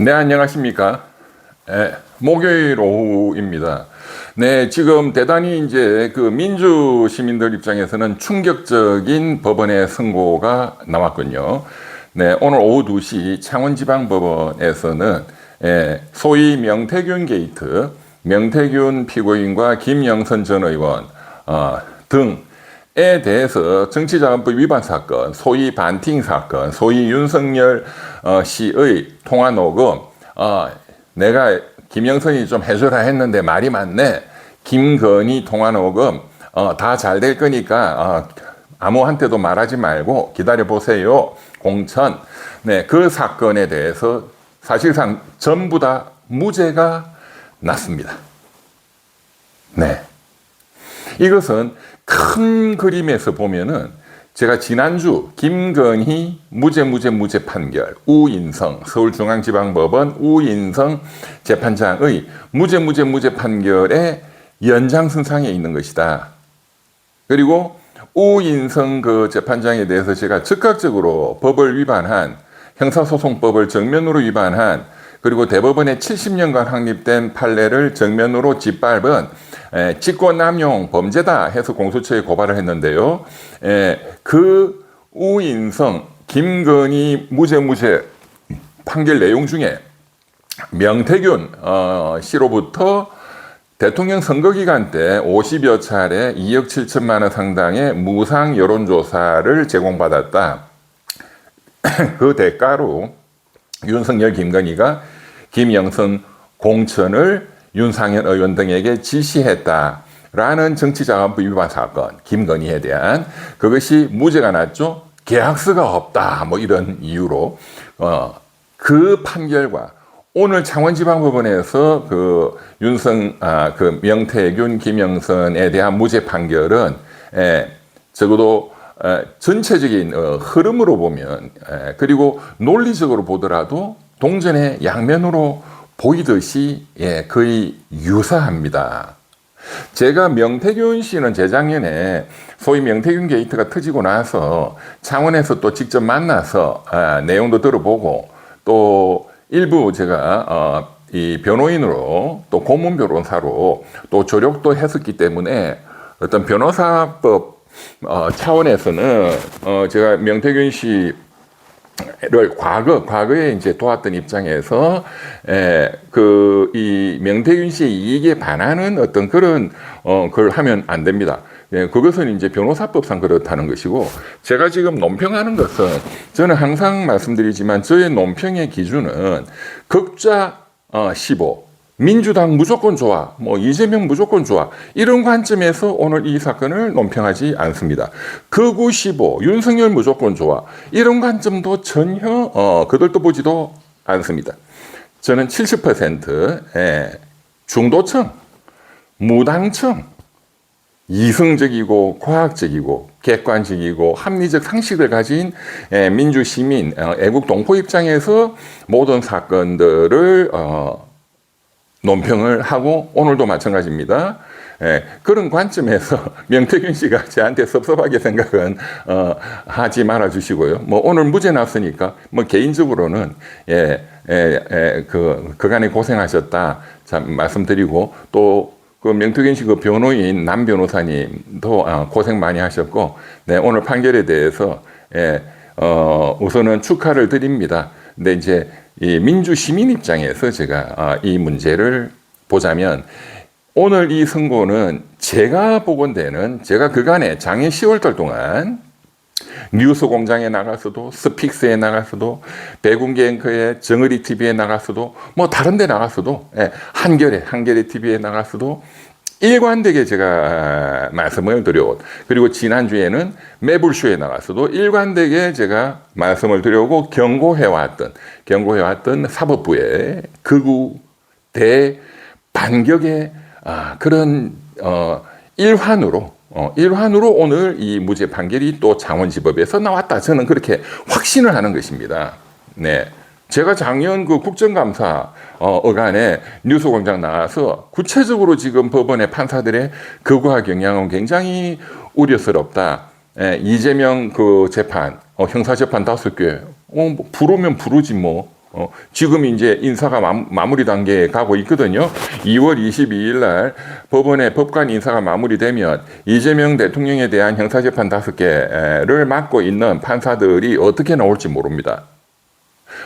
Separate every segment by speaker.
Speaker 1: 네, 안녕하십니까. 예, 목요일 오후입니다. 네, 지금 대단히 이제 그 민주 시민들 입장에서는 충격적인 법원의 선고가 나왔군요. 네, 오늘 오후 2시 창원지방법원에서는 예, 소위 명태균 게이트, 명태균 피고인과 김영선 전 의원 어, 등 에 대해서 정치자금법 위반 사건, 소위 반팅 사건, 소위 윤석열 어, 씨의 통화 녹음, 어, 내가 김영선이 좀 해줘라 했는데 말이 많네. 김건희 통화 녹음 어, 다 잘 될 거니까 어, 아무한테도 말하지 말고 기다려 보세요. 공천. 네, 그 사건에 대해서 사실상 전부 다 무죄가 났습니다. 네. 이것은 큰 그림에서 보면은 제가 지난주 김건희 무죄 무죄 무죄 판결 우인성 서울중앙지방법원 우인성 재판장의 무죄 무죄 무죄 판결의 연장선상에 있는 것이다. 그리고 우인성 그 재판장에 대해서 제가 즉각적으로 법을 위반한 형사소송법을 정면으로 위반한 그리고 대법원의 70년간 확립된 판례를 정면으로 짓밟은 에, 직권남용 범죄다 해서 공소처에 고발을 했는데요. 에, 그 우인성 김건희 무죄 무죄 판결 내용 중에 명태균 어, 씨로부터 대통령 선거 기간 때 50여 차례 2억 7천만 원 상당의 무상 여론조사를 제공받았다. 그 대가로 윤석열 김건희가 김영선 공천을 윤상현 의원 등에게 지시했다 라는 정치자금법 위반 사건 김건희에 대한 그것이 무죄가 났죠. 계약서가 없다 뭐 이런 이유로 어, 그 판결과 오늘 창원지방법원에서 그 윤성 아 그 명태균 김영선에 대한 무죄 판결은 에, 적어도 에, 전체적인 어, 흐름으로 보면 에, 그리고 논리적으로 보더라도 동전의 양면으로 보이듯이 예, 거의 유사합니다. 제가 명태균 씨는 재작년에 소위 명태균 게이트가 터지고 나서 창원에서 또 직접 만나서 아, 내용도 들어보고 또 일부 제가 어, 이 변호인으로 또 고문 변호사로 또 조력도 했었기 때문에 어떤 변호사법 어, 차원에서는 어, 제가 명태균 씨 를 과거 과거에 이제 도왔던 입장에서 그 이 명태균 씨의 이익에 반하는 어떤 그런 어 그걸 하면 안 됩니다. 예, 그것은 이제 변호사법상 그렇다는 것이고 제가 지금 논평하는 것은 저는 항상 말씀드리지만 저의 논평의 기준은 극자 어, 15 민주당 무조건 좋아, 뭐 이재명 무조건 좋아 이런 관점에서 오늘 이 사건을 논평하지 않습니다. 극우 15 윤석열 무조건 좋아 이런 관점도 전혀 어, 그들도 보지도 않습니다. 저는 70% 예, 중도층, 무당층, 이성적이고 과학적이고 객관적이고 합리적 상식을 가진 예, 민주 시민, 어, 애국 동포 입장에서 모든 사건들을 어, 논평을 하고 오늘도 마찬가지입니다. 예, 그런 관점에서 명태균 씨가 저한테 섭섭하게 생각은 어, 하지 말아 주시고요. 뭐 오늘 무죄 났으니까 뭐 개인적으로는 예, 예, 예, 그 그간에 고생하셨다 참 말씀드리고 또 그 명태균 씨 그 변호인 남 변호사님도 어, 고생 많이 하셨고 네, 오늘 판결에 대해서 예, 어, 우선은 축하를 드립니다. 근데 이제 이 민주 시민 입장에서 제가 아, 이 문제를 보자면 오늘 이 선고는 제가 보건대는 제가 그간에 작년 10월달 동안 뉴스 공장에 나가서도 스픽스에 나가서도 배군계 앵커에 정의리 TV에 나가서도 뭐 다른 데 나가서도 예, 한겨레 한겨레 TV에 나가서도 일관되게 제가 말씀을 드려온 그리고 지난주에는 매불쇼에 나가서도 일관되게 제가 말씀을 드려오고 경고해왔던 경고해왔던 사법부의 극우 대반격의 아, 그런 어, 일환으로 어, 일환으로 오늘 이 무죄 판결이 또 장원지법에서 나왔다. 저는 그렇게 확신을 하는 것입니다. 네. 제가 작년 그 국정감사 어, 어간에 뉴스공장 나와서 구체적으로 지금 법원의 판사들의 극우화 경향은 굉장히 우려스럽다. 예, 이재명 그 재판, 어, 형사 재판 다섯 개, 어, 뭐 부르면 부르지 뭐, 어, 지금 이제 인사가 마, 마무리 단계에 가고 있거든요. 2월 22일 날 법원의 법관 인사가 마무리되면 이재명 대통령에 대한 형사재판 다섯 개를 맡고 있는 판사들이 어떻게 나올지 모릅니다.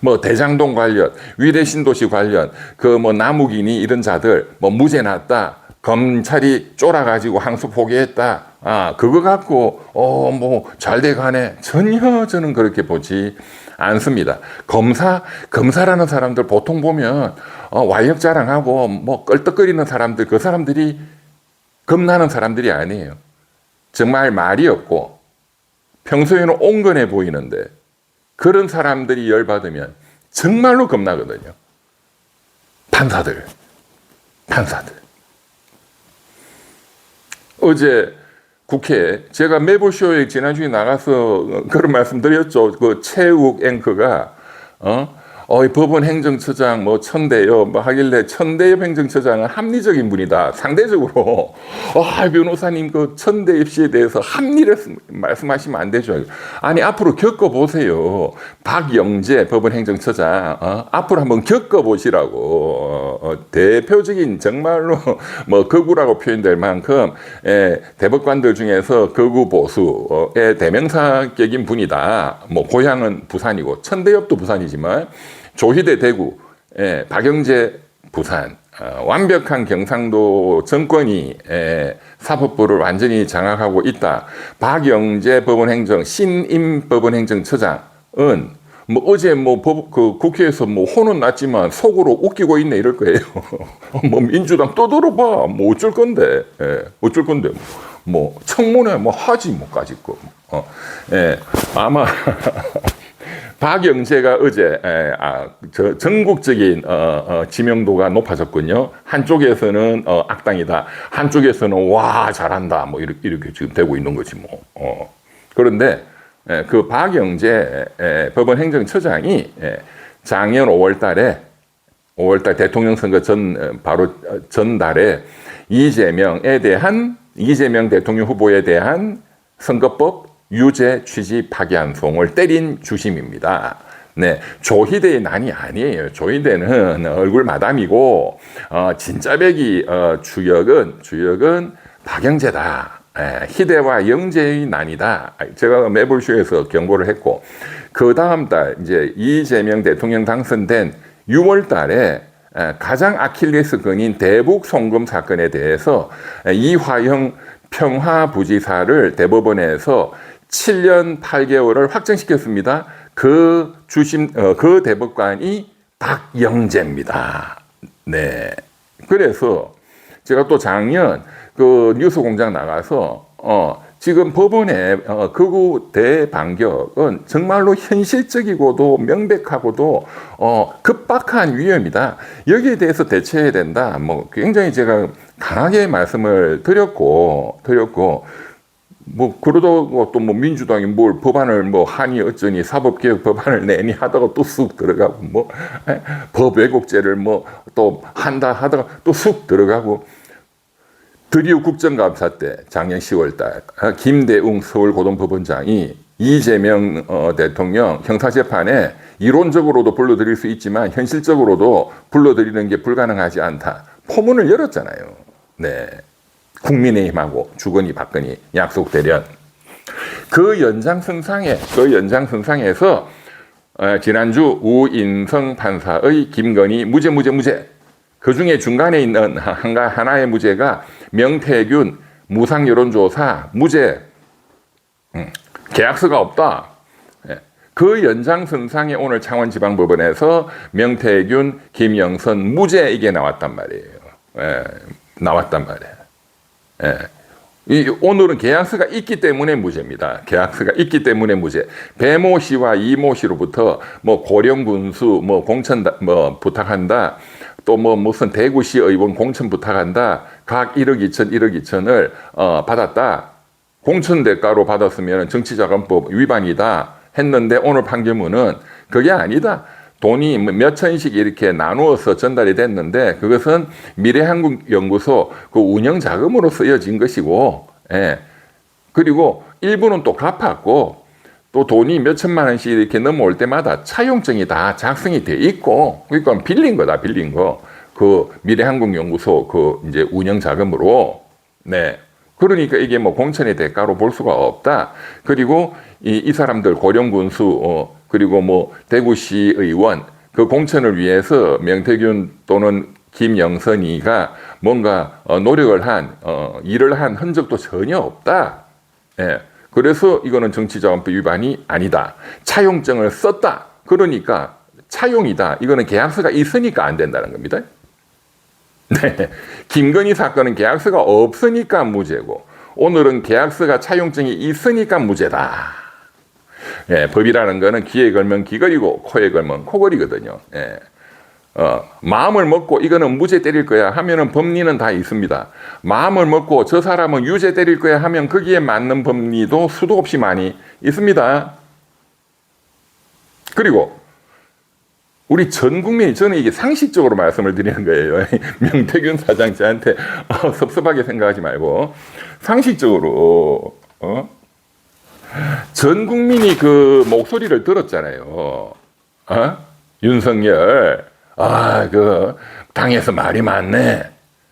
Speaker 1: 뭐 대장동 관련, 위례 신도시 관련, 그뭐 남욱이니 이런 자들 뭐 무죄 났다. 검찰이 쫄아가지고 항소 포기했다. 아 그거 갖고 어 뭐 잘 돼가네. 전혀 저는 그렇게 보지 않습니다. 검사 검사라는 사람들 보통 보면 어, 와역 자랑하고 뭐 껄떡거리는 사람들 그 사람들이 겁나는 사람들이 아니에요. 정말 말이 없고 평소에는 온건해 보이는데 그런 사람들이 열받으면 정말로 겁나거든요. 판사들, 판사들. 어제 국회 제가 매불쇼에 지난주에 나가서 그런 말씀 드렸죠. 그 최욱 앵커가 어, 어, 이 법원 행정처장 뭐 천대엽 뭐 하길래 천대엽 행정처장은 합리적인 분이다. 상대적으로 아 변호사님 그 천대엽 씨에 대해서 합리를 말씀하시면 안 되죠. 아니 앞으로 겪어 보세요. 박영재 법원 행정처장 어? 앞으로 한번 겪어 보시라고 어, 어, 대표적인 정말로 뭐 극우라고 표현될 만큼 예, 대법관들 중에서 극우 보수의 대명사격인 분이다. 뭐 고향은 부산이고 천대엽도 부산이지만. 조희대 대구, 예, 박영재 부산, 어, 완벽한 경상도 정권이 예, 사법부를 완전히 장악하고 있다. 박영재 법원행정 신임 법원행정처장은 뭐 어제 뭐 법, 그 국회에서 뭐 혼은 났지만 속으로 웃기고 있네 이럴 거예요. 뭐 민주당 또 들어봐. 뭐 어쩔 건데. 예, 어쩔 건데. 뭐 청문회 뭐 하지 뭐까지 거. 어, 예, 아마 박영재가 어제 에, 아, 저 전국적인 어, 어, 지명도가 높아졌군요. 한쪽에서는 어, 악당이다. 한쪽에서는 와 잘한다. 뭐 이렇게, 이렇게 지금 되고 있는 거지 뭐. 어. 그런데 에, 그 박영재 에, 법원 행정처장이 에, 작년 5월달에 5월달 대통령 선거 전 바로 전달에 이재명에 대한 이재명 대통령 후보에 대한 선거법 유죄 취지 파기환송을 때린 주심입니다. 네, 조희대의 난이 아니에요. 조희대는 얼굴 마담이고 어, 진짜배기 어, 주역은 주역은 박영재다. 예, 희대와 영재의 난이다. 제가 매불쇼에서 경고를 했고 그 다음 달 이제 이재명 대통령 당선된 6월 달에 가장 아킬레스건인 대북 송금 사건에 대해서 이화영 평화부지사를 대법원에서 7년 8개월을 확정시켰습니다. 그 주심 어, 그 대법관이 박영재입니다. 네. 그래서 제가 또 작년 그 뉴스 공장 나가서 어 지금 법원의 어, 극우 대반격은 정말로 현실적이고도 명백하고도 어, 급박한 위험이다. 여기에 대해서 대처해야 된다. 뭐 굉장히 제가 강하게 말씀을 드렸고 드렸고 뭐 그러다가 또 뭐 민주당이 뭘 법안을 뭐 하니 어쩌니 사법개혁 법안을 내니 하다가 또 쑥 들어가고 뭐 법 왜곡죄를 뭐 또 한다 하다가 또 쑥 들어가고 드디어 국정감사 때 작년 10월달 아, 김대웅 서울고등법원장이 이재명 어, 대통령 형사재판에 이론적으로도 불러들일 수 있지만 현실적으로도 불러들이는 게 불가능하지 않다. 포문을 열었잖아요. 네. 국민의힘하고 주거니 박근희 약속 대련 그 연장선상에 그 연장선상에서 어, 지난주 우인성 판사의 김건희 무죄 무죄 무죄 그 중에 중간에 있는 한가 하나의 무죄가 명태균 무상 여론조사 무죄 음, 계약서가 없다. 예. 그 연장선상에 오늘 창원지방법원에서 명태균, 김영선 무죄 이게 나왔단 말이에요. 예, 나왔단 말이에요. 예. 이 오늘은 계약서가 있기 때문에 무죄입니다. 계약서가 있기 때문에 무죄. 배모 씨와 이모 씨로부터 뭐 고령 군수 뭐 공천 뭐 부탁한다. 또 뭐 무슨 대구시 의원 공천 부탁한다. 각 1억 2천 1억 2천을 어, 받았다. 공천 대가로 받았으면 정치자금법 위반이다 했는데 오늘 판결문은 그게 아니다. 돈이 뭐몇 천씩 이렇게 나누어서 전달이 됐는데 그것은 미래한국연구소 그 운영 자금으로 쓰여진 것이고, 예. 그리고 일부는 또 갚았고 또또 돈이 몇 천만 원씩 이렇게 넘어올 때마다 차용증이 다 작성이 돼 있고 그러니까 빌린 거다 빌린 거. 그 미래항공연구소 그 이제 운영 자금으로 네. 그러니까 이게 뭐 공천의 대가로 볼 수가 없다. 그리고 이, 이 사람들 고령군수 어, 그리고 뭐 대구시 의원 그 공천을 위해서 명태균 또는 김영선이가 뭔가 어, 노력을 한 어, 일을 한 흔적도 전혀 없다. 예. 그래서 이거는 정치자금법 위반이 아니다. 차용증을 썼다. 그러니까 차용이다. 이거는 계약서가 있으니까 안 된다는 겁니다. 네. 김건희 사건은 계약서가 없으니까 무죄고 오늘은 계약서가 차용증이 있으니까 무죄다. 예, 법이라는 거는 귀에 걸면 귀걸이고 코에 걸면 코걸이거든요. 예. 어, 마음을 먹고 이거는 무죄 때릴 거야 하면은 법리는 다 있습니다. 마음을 먹고 저 사람은 유죄 때릴 거야 하면 거기에 맞는 법리도 수도 없이 많이 있습니다. 그리고 우리 전 국민이 저는 이게 상식적으로 말씀을 드리는 거예요. 명태균 사장 저한테 어, 섭섭하게 생각하지 말고 상식적으로 어? 전 국민이 그 목소리를 들었잖아요. 어? 윤석열 아 그 당에서 말이 많네.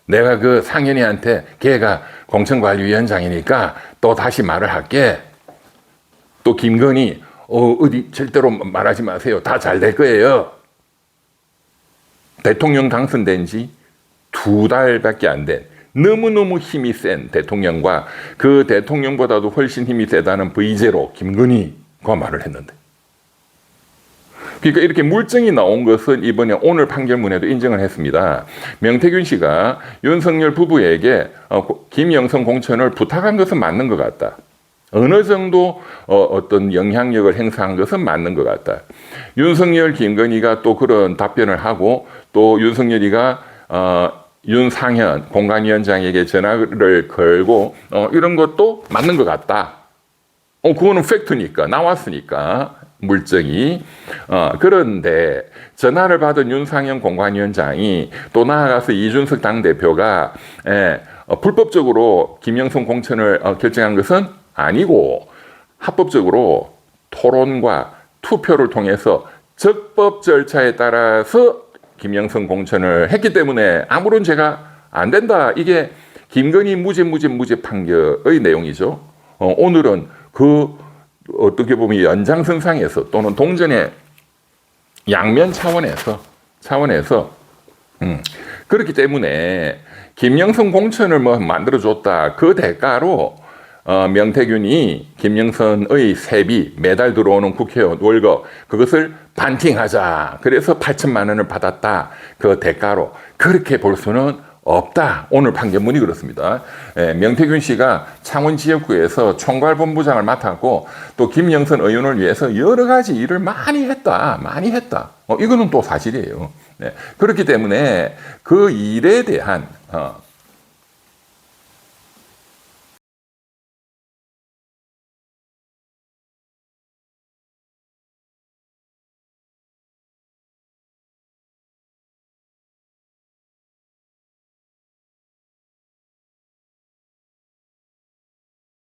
Speaker 1: 내가 그 상현이한테 걔가 공천관리위원장이니까 또 다시 말을 할게. 또 김건희 어, 어디 절대로 말하지 마세요. 다 잘 될 거예요. 대통령 당선된 지 두 달밖에 안 된 너무너무 힘이 센 대통령과 그 대통령보다도 훨씬 힘이 세다는 V제로 김건희가 말을 했는데. 그러니까 이렇게 물증이 나온 것은 이번에 오늘 판결문에도 인정을 했습니다. 명태균 씨가 윤석열 부부에게 어, 김영선 공천을 부탁한 것은 맞는 것 같다. 어느 정도 어, 떤 영향력을 행사한 것은 맞는 것 같다. 윤석열, 김건희가 또 그런 답변을 하고 또 윤석열이가 어, 윤상현 공관위원장에게 전화를 걸고 어, 이런 것도 맞는 것 같다. 어, 그거는 팩트니까 나왔으니까 물증이 어, 그런데 전화를 받은 윤상현 공관위원장이 또 나아가서 이준석 당 대표가 예, 어, 불법적으로 김영선 공천을 어, 결정한 것은 아니고 합법적으로 토론과 투표를 통해서 적법 절차에 따라서 김영선 공천을 했기 때문에 아무런 죄가 안 된다. 이게 김건희 무죄 무죄 무죄 판결의 내용이죠. 어, 오늘은 그 어떻게 보면 연장선상에서 또는 동전의 양면 차원에서 차원에서 음, 그렇기 때문에 김영선 공천을 뭐 만들어줬다 그 대가로 어, 명태균이 김영선의 세비 매달 들어오는 국회의원 월급 그것을 반팅하자 그래서 8천만 원을 받았다 그 대가로 그렇게 볼 수는 없다. 오늘 판결문이 그렇습니다. 예, 명태균 씨가 창원 지역구에서 총괄본부장을 맡았고 또 김영선 의원을 위해서 여러 가지 일을 많이 했다. 많이 했다. 어, 이거는 또 사실이에요. 네, 그렇기 때문에 그 일에 대한 어,